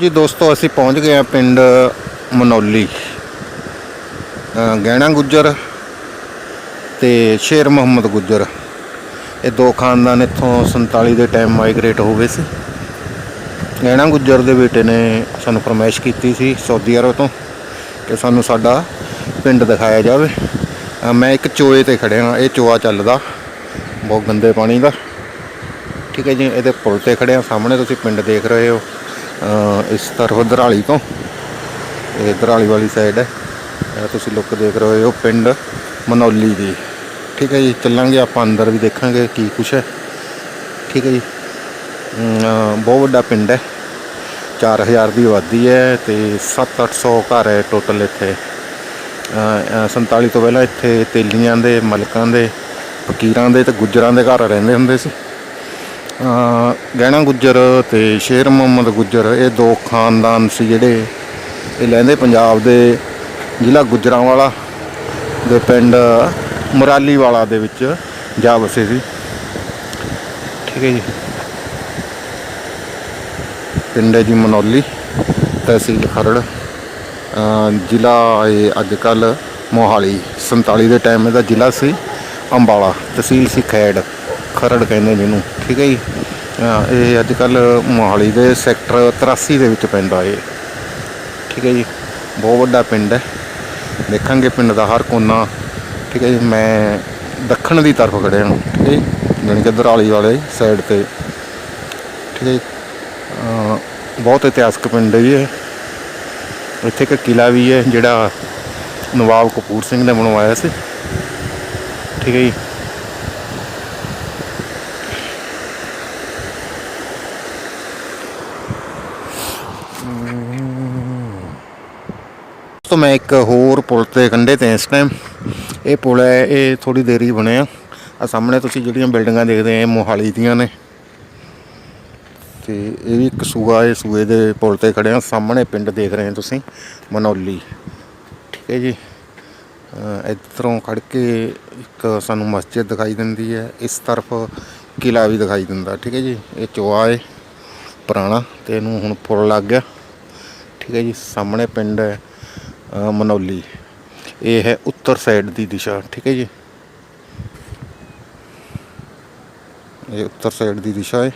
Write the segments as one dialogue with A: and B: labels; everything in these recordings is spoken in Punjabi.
A: ਜੀ ਦੋਸਤੋ, ਅਸੀਂ ਪਹੁੰਚ ਗਏ ਹਾਂ ਪਿੰਡ ਮਨੌਲੀ ਗਹਿਣਾ ਗੁੱਜਰ ਤੇ ਸ਼ੇਰ ਮੁਹੰਮਦ ਗੁੱਜਰ। ਇਹ ਦੋ ਖਾਨਦਾਨ ਇੱਥੋਂ 47 ਦੇ ਟਾਈਮ ਮਾਈਗ੍ਰੇਟ ਹੋ ਗਏ ਸੀ। ਗਹਿਣਾ ਗੁੱਜਰ ਦੇ ਬੇਟੇ ਨੇ ਸਾਨੂੰ ਫਰਮਾਇਸ਼ ਕੀਤੀ ਸੀ ਸਾਊਦੀ ਅਰਬ ਤੋਂ ਕਿ ਸਾਨੂੰ ਸਾਡਾ ਪਿੰਡ ਦਿਖਾਇਆ ਜਾਵੇ। ਮੈਂ ਇੱਕ ਚੋਏ ਤੇ ਖੜਿਆ ਇਹ ਚੋਆ ਚੱਲਦਾ, ਬਹੁਤ ਗੰਦੇ ਪਾਣੀ ਦਾ। ਠੀਕ ਹੈ ਜੀ, ਇਹਦੇ ਪੁਲ ਤੇ ਖੜੇ ਸਾਹਮਣੇ ਤੁਸੀਂ ਪਿੰਡ ਦੇਖ ਰਹੇ ਹੋ। ਇਸ ਤਰਫ ਦਰਾਲੀ ਤੋਂ। ਇਹ ਦਰਾਲੀ ਵਾਲੀ ਸਾਈਡ ਹੈ। ਤੁਸੀਂ ਲੁੱਕ ਦੇਖ ਰਹੇ ਹੋ ਪਿੰਡ ਮਨੌਲੀ ਦੀ। ਠੀਕ ਹੈ ਜੀ ਚੱਲਾਂਗੇ ਆਪਾਂ ਅੰਦਰ ਵੀ ਦੇਖਾਂਗੇ ਕੀ ਕੁਛ ਹੈ। ਠੀਕ ਹੈ ਜੀ ਬਹੁਤ ਵੱਡਾ ਪਿੰਡ ਹੈ। 4000 ਦੀ ਆਬਾਦੀ ਹੈ ਤੇ 7-800 ਘਰ ਹੈ ਟੋਟਲ ਇੱਥੇ। ਅ, 47 ਤੋਂ ਪਹਿਲਾਂ ਇੱਥੇ ਤੇਲੀਆਂ ਦੇ ਮਲਕਾਂ ਦੇ ਫਕੀਰਾਂ ਦੇ ਤੇ ਗੁੱਜਰਾਂ ਦੇ ਘਰ ਰਹਿੰਦੇ ਹੁੰਦੇ ਸੀ। ਗਹਿਣਾ ਗੁੱਜਰ ਤੇ ਸ਼ੇਰ ਮੁਹੰਮਦ ਗੁੱਜਰ ਇਹ ਦੋ ਖਾਨਦਾਨ ਸੀ ਜਿਹੜੇ ਇਹ ਲਹਿੰਦੇ ਪੰਜਾਬ ਦੇ ਜ਼ਿਲ੍ਹਾ ਗੁੱਜਰਾਂਵਾਲਾ ਦੇ ਪਿੰਡ ਮੁਰਾਲੀ ਵਾਲਾ ਦੇ ਵਿੱਚ ਜਾ ਵਸੇ ਸੀ। ਠੀਕ ਹੈ ਜੀ। ਪਿੰਡ ਹੈ ਜੀ ਮਨੌਲੀ ਤਹਿਸੀਲ ਖਰੜ। ਜ਼ਿਲ੍ਹਾ ਇਹ ਅੱਜ ਕੱਲ ਮੋਹਾਲੀ 47 ਦੇ ਟਾਈਮ ਇਹਦਾ ਜ਼ਿਲ੍ਹਾ ਸੀ ਅੰਬਾਲਾ ਤਹਿਸੀਲ ਸੀ ਖੈੜ। ਖਰੜ ਕਹਿੰਦੇ ਜਿਹਨੂੰ ਠੀਕ ਹੈ ਜੀ? ਇਹ ਅੱਜ ਕੱਲ ਮੋਹਾਲੀ ਦੇ ਸੈਕਟਰ 83 ਦੇ ਵਿੱਚ ਪੈਂਦਾ ਏ ਠੀਕ ਹੈ ਜੀ? ਬਹੁਤ ਵੱਡਾ ਪਿੰਡ ਹੈ। ਦੇਖਾਂਗੇ ਪਿੰਡ ਦਾ ਹਰ ਕੋਨਾ, ਠੀਕ ਹੈ ਜੀ? ਮੈਂ ਦੱਖਣ ਦੀ ਤਰਫ ਖੜਿਆ ਹਾਂ, ਠੀਕ ਹੈ ਜੀ? ਜਾਣੀ ਕਿ ਦਰਾਲੀ ਵਾਲੇ ਸਾਈਡ ਤੇ, ਠੀਕ ਹੈ ਜੀ? ਬਹੁਤ ਇਤਿਹਾਸਕ ਪਿੰਡ ਹੈ ਇਹ। ਇੱਥੇ ਇੱਕ ਕਿਲਾ ਵੀ ਹੈ ਜਿਹੜਾ ਨਵਾਬ ਕਪੂਰ ਸਿੰਘ ਨੇ ਬਣਵਾਇਆ ਸੀ, ਠੀਕ ਹੈ ਜੀ? ਤੋਂ ਮੈਂ ਇੱਕ ਹੋਰ ਪੁਲ ਤੇ ਕੰਢੇ ਤੇ ਇਸ ਟਾਈਮ ਇਹ ਪੁਲ ਹੈ ਇਹ ਥੋੜੀ ਦੇਰੀ ਬਣਿਆ। ਆ ਸਾਹਮਣੇ ਤੁਸੀਂ ਜਿਹੜੀਆਂ ਬਿਲਡਿੰਗਾਂ ਦੇਖਦੇ ਆ ਮੋਹਾਲੀ ਦੀਆਂ ਨੇ। ਤੇ ਇਹ ਵੀ ਇੱਕ ਸੂਆ ਹੈ ਸੂਏ ਦੇ ਪੁਲ ਤੇ ਖੜੇ ਆ। ਸਾਹਮਣੇ ਪਿੰਡ ਦੇਖ ਰਹੇ ਹੋ ਤੁਸੀਂ ਮਨੌਲੀ। ਠੀਕ ਹੈ ਜੀ। ਅ, ਇੱਧਰੋਂ ਖੜ ਕੇ ਇੱਕ ਸਾਨੂੰ ਮਸਜਿਦ ਦਿਖਾਈ ਦਿੰਦੀ ਹੈ। ਇਸ ਤਰਫ ਕਿਲਾ ਵੀ ਦਿਖਾਈ ਦਿੰਦਾ। ਠੀਕ ਹੈ ਜੀ। ਇਹ ਚੋਆ ਹੈ ਪੁਰਾਣਾ ਤੇ ਇਹਨੂੰ ਹੁਣ ਪੁਲ ਲੱਗ ਗਿਆ। ਠੀਕ ਹੈ ਜੀ। ਸਾਹਮਣੇ ਪਿੰਡ ਹੈ। ਮਨੌਲੀ। ਇਹ ਹੈ ਉੱਤਰ ਸਾਈਡ ਦੀ ਦਿਸ਼ਾ, ਠੀਕ ਹੈ ਜੀ? ਇਹ ਉੱਤਰ ਸਾਈਡ ਦੀ ਦਿਸ਼ਾ ਹੈ।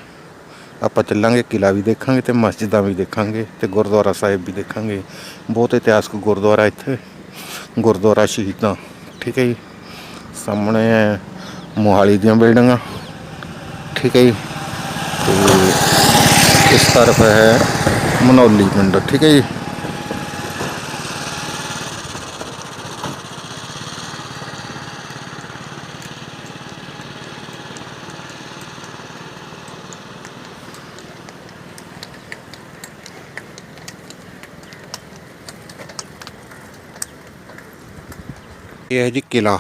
A: ਆਪਾਂ ਚੱਲਾਂਗੇ ਕਿਲਾ ਵੀ ਦੇਖਾਂਗੇ ਤੇ ਮਸਜਿਦਾਂ ਵੀ ਦੇਖਾਂਗੇ ਤੇ ਗੁਰਦੁਆਰਾ ਸਾਹਿਬ ਵੀ ਦੇਖਾਂਗੇ। ਬਹੁਤ ਇਤਿਹਾਸਕ ਗੁਰਦੁਆਰਾ ਇੱਥੇ, ਗੁਰਦੁਆਰਾ ਸ਼ਹੀਦਾਂ, ਠੀਕ ਹੈ ਜੀ? ਸਾਹਮਣੇ ਹੈ ਮੋਹਾਲੀ ਦੀਆਂ ਬਿਲਡਿੰਗਾਂ, ਠੀਕ ਹੈ ਜੀ? ਤੇ ਇਸ ਤਰਫ ਹੈ ਮਨੌਲੀ ਪਿੰਡ, ਠੀਕ ਹੈ ਜੀ? ਇਹ ਹੈ ਜੀ ਕਿਲਾ।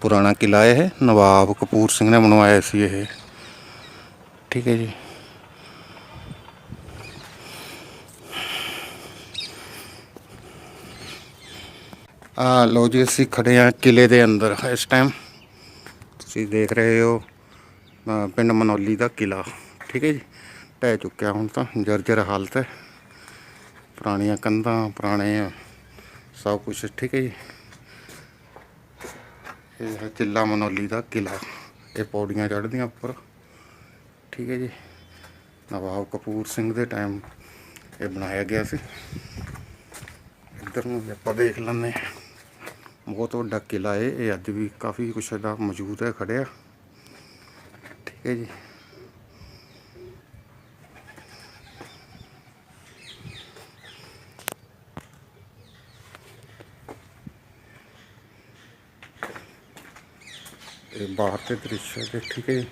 A: ਪੁਰਾਣਾ ਕਿਲਾ ਇਹ, ਨਵਾਬ ਕਪੂਰ ਸਿੰਘ ਨੇ ਬਣਵਾਇਆ ਸੀ ਇਹ। ਠੀਕ ਹੈ ਜੀ। ਆ ਲੋ ਜੀ, ਅਸੀਂ ਖੜੇ ਆ ਕਿਲੇ ਦੇ ਅੰਦਰ ਇਸ ਟਾਈਮ ਤੁਸੀਂ ਦੇਖ ਰਹੇ ਹੋ ਪਿੰਡ ਮਨੌਲੀ ਦਾ ਕਿਲਾ। ਠੀਕ ਹੈ ਜੀ। ਢਹਿ ਚੁੱਕਿਆ ਹੁਣ ਤਾਂ, ਜਰਜਰ ਹਾਲਤ ਹੈ। ਪੁਰਾਣੀਆਂ ਕੰਧਾਂ, ਪੁਰਾਣੇ ਸਭ ਕੁਝ ਠੀਕ ਹੈ ਜੀ। ਇਹ ਹੈ ਕਿਲਾ ਮਨੌਲੀ ਦਾ ਕਿਲਾ। ਇਹ ਪੌੜੀਆਂ ਚੜ੍ਹਦੀਆਂ ਉੱਪਰ। ਠੀਕ ਹੈ ਜੀ। ਨਵਾਬ ਕਪੂਰ ਸਿੰਘ ਦੇ ਟਾਈਮ ਇਹ ਬਣਾਇਆ ਗਿਆ ਸੀ। ਇੱਧਰ ਨੂੰ ਵੀ ਆਪਾਂ ਦੇਖ ਲੈਂਦੇ ਹਾਂ। ਬਹੁਤ ਵੱਡਾ ਕਿਲਾ ਹੈ ਇਹ ਅੱਜ ਵੀ ਕਾਫੀ ਕੁਛ ਇਹਦਾ ਮੌਜੂਦ ਹੈ ਖੜਿਆ ਠੀਕ ਹੈ ਜੀ। ਇਹ ਬਾਹਰ ਤੇ ਦ੍ਰਿਸ਼ ਹੈ ਠੀਕ ਹੈ ਜੀ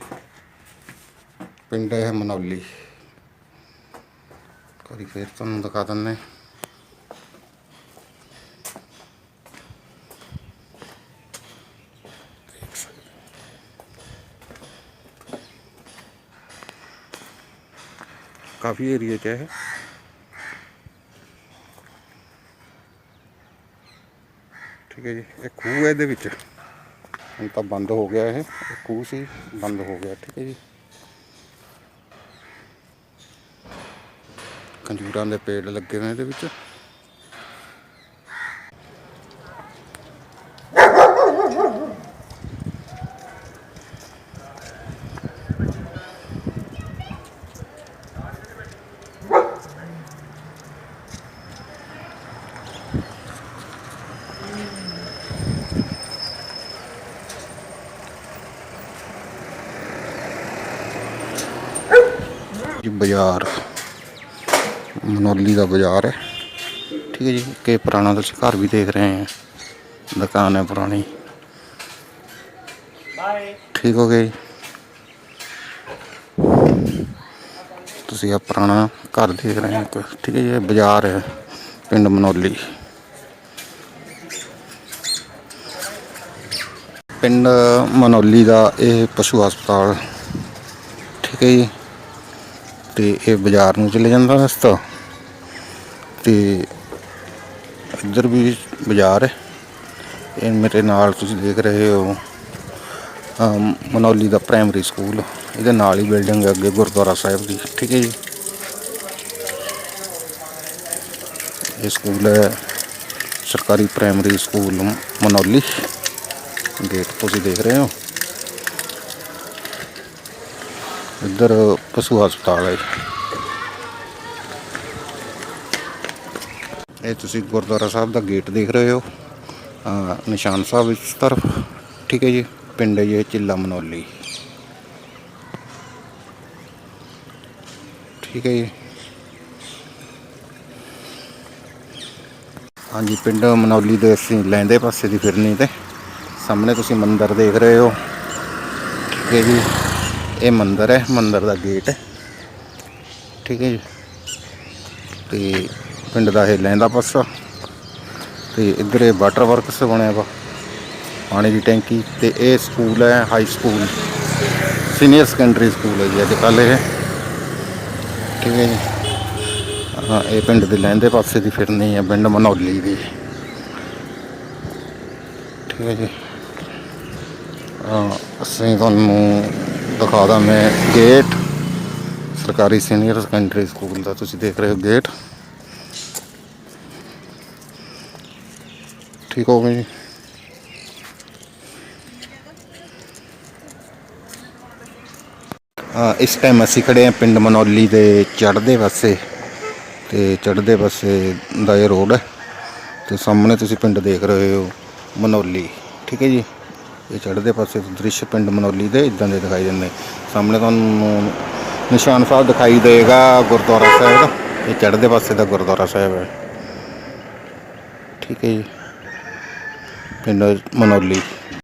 A: ਪਿੰਡ ਹੈ ਮਨੌਲੀ। ਕਰੀ ਫੇਰ ਤੁਹਾਨੂੰ ਦਿਖਾ ਦਿੰਦੇ ਦੇਖ ਸਕਦੇ ਹੋ। ਕਾਫੀ ਏਰੀਆ ਚ ਹੈ ਠੀਕ ਹੈ ਜੀ, ਇਹ ਖੂਹ ਹੈ ਇਹਦੇ ਵਿੱਚ। ਹੁਣ ਤਾਂ ਬੰਦ ਹੋ ਗਿਆ ਇਹ ਇਹ ਖੂਹ ਸੀ, ਬੰਦ ਹੋ ਗਿਆ, ਠੀਕ ਹੈ ਜੀ। ਖੰਜੂਰਾਂ ਦੇ ਪੇੜ ਲੱਗੇ ਨੇ ਇਹਦੇ ਵਿੱਚ। ਜੀ, ਬਾਜ਼ਾਰ। ਮਨੋਲੀ ਦਾ ਬਾਜ਼ਾਰ ਹੈ। ਠੀਕ ਹੈ ਜੀ, ਕਿ ਪੁਰਾਣਾ ਤੁਸੀਂ ਘਰ ਵੀ ਦੇਖ ਰਹੇ ਹੈ। ਦੁਕਾਨ ਹੈ ਪੁਰਾਣੀ। ਠੀਕ ਹੋ ਗਿਆ ਜੀ। ਤੁਸੀਂ ਆ ਪੁਰਾਣਾ ਘਰ ਦੇਖ ਰਹੇ ਹੋ ਠੀਕ ਹੈ ਜੀ ਬਾਜ਼ਾਰ ਹੈ, ਪਿੰਡ ਮਨੋਲੀ। ਪਿੰਡ ਮਨੋਲੀ ਦਾ ਇਹ ਪਸ਼ੂ ਹਸਪਤਾਲ। ਠੀਕ ਹੈ ਜੀ। ਤੇ ਇਹ ਬਾਜ਼ਾਰ ਨੂੰ ਚਲੇ ਜਾਂਦਾ ਰਸਤਾ। ਤੇ ਇੱਧਰ ਵੀ ਬਾਜ਼ਾਰ ਹੈ। ਇਹ ਮੇਰੇ ਨਾਲ ਤੁਸੀਂ ਦੇਖ ਰਹੇ ਹੋ ਮਨੌਲੀ ਦਾ ਪ੍ਰਾਇਮਰੀ ਸਕੂਲ ਇਹਦੇ ਨਾਲ ਹੀ ਬਿਲਡਿੰਗ ਹੈ ਅੱਗੇ ਗੁਰਦੁਆਰਾ ਸਾਹਿਬ ਦੀ, ਠੀਕ ਹੈ ਜੀ। ਇਹ ਸਕੂਲ ਹੈ ਸਰਕਾਰੀ ਪ੍ਰਾਇਮਰੀ ਸਕੂਲ ਮਨੌਲੀ। ਗੇਟ ਤੁਸੀਂ ਦੇਖ ਰਹੇ ਹੋ। ਇੱਧਰ ਪਸ਼ੂ ਹਸਪਤਾਲ ਹੈ ਇਹ ਤੁਸੀਂ ਗੁਰਦੁਆਰਾ ਸਾਹਿਬ ਦਾ ਗੇਟ ਦੇਖ ਰਹੇ ਹੋ। ਨਿਸ਼ਾਨ ਸਾਹਿਬ ਇਸ ਤਰਫ, ਠੀਕ ਹੈ ਜੀ, ਪਿੰਡ ਹੈ ਜੀ, ਇਹ ਚਿੱਲਾ ਮਨੌਲੀ। ਠੀਕ ਹੈ ਜੀ। ਹਾਂਜੀ, ਪਿੰਡ ਮਨੌਲੀ ਦੇ ਅਸੀਂ ਲੈਂਦੇ ਪਾਸੇ ਦੀ ਫਿਰਨੀ ਤੇ। ਸਾਹਮਣੇ ਤੁਸੀਂ ਮੰਦਿਰ ਦੇਖ ਰਹੇ ਹੋ। ਠੀਕ ਹੈ ਜੀ ਇਹ ਮੰਦਿਰ ਹੈ, ਮੰਦਿਰ ਦਾ ਗੇਟ ਹੈ। ਠੀਕ ਹੈ ਜੀ। ਤੇ ਪਿੰਡ ਦਾ ਇਹ ਲੈਂਦਾ ਪਾਸਾ। ਤੇ ਇੱਧਰ ਇਹ ਵਾਟਰ ਵਰਕਸ ਬਣਿਆ ਵਾ। ਪਾਣੀ ਦੀ ਟੈਂਕੀ। ਤੇ ਇਹ ਸਕੂਲ ਹੈ high school senior secondary school ਹੈ ਜੀ, ਅੱਜ ਕੱਲ੍ਹ ਇਹ। ਠੀਕ ਹੈ ਜੀ। ਹਾਂ, ਇਹ ਪਿੰਡ ਦੇ ਲੈਂਦੇ ਪਾਸੇ ਦੀ ਫਿਰਨੀ ਹੈ, ਪਿੰਡ ਮਨੌਲੀ ਦੀ। ਠੀਕ ਹੈ ਜੀ। ਅਸੀਂ ਤੁਹਾਨੂੰ ਦਿਖਾ ਦਿਖਾਦਾ ਮੈਂ ਗੇਟ ਸਰਕਾਰੀ ਸੀਨੀਅਰ ਸੈਕੰਡਰੀ ਸਕੂਲ ਦਾ ਤੁਸੀਂ ਦੇਖ ਰਹੇ ਹੋ ਗੇਟ ਠੀਕ ਹੋ ਗਿਆ ਜੀ। ਇਸ ਟਾਈਮ ਅਸੀਂ ਖੜੇ ਹਾਂ ਪਿੰਡ ਮਨੌਲੀ ਦੇ ਚੜ੍ਹਦੇ ਪਾਸੇ। ਤੇ ਚੜ੍ਹਦੇ ਪਾਸੇ ਦਾ ਇਹ ਰੋਡ ਹੈ। ਤੇ ਸਾਹਮਣੇ ਤੁਸੀਂ ਪਿੰਡ ਦੇਖ ਰਹੇ ਹੋ ਮਨੌਲੀ। ਠੀਕ ਹੈ ਜੀ। ਇਹ ਚੜ੍ਹਦੇ ਪਾਸੇ ਦ੍ਰਿਸ਼ ਪਿੰਡ ਮਨੌਲੀ ਦੇ ਇਦਾਂ ਦੇ ਦਿਖਾਈ ਦਿੰਦੇ। ਸਾਹਮਣੇ ਤੁਹਾਨੂੰ ਨਿਸ਼ਾਨ ਸਾਹਿਬ ਦਿਖਾਈ ਦੇਗਾ ਗੁਰਦੁਆਰਾ ਸਾਹਿਬ। ਦਾ ਇਹ ਚੜ੍ਹਦੇ ਪਾਸੇ ਦਾ ਗੁਰਦੁਆਰਾ ਸਾਹਿਬ ਹੈ। ਠੀਕ ਹੈ ਜੀ। ਪਿੰਡ ਮਨੌਲੀ।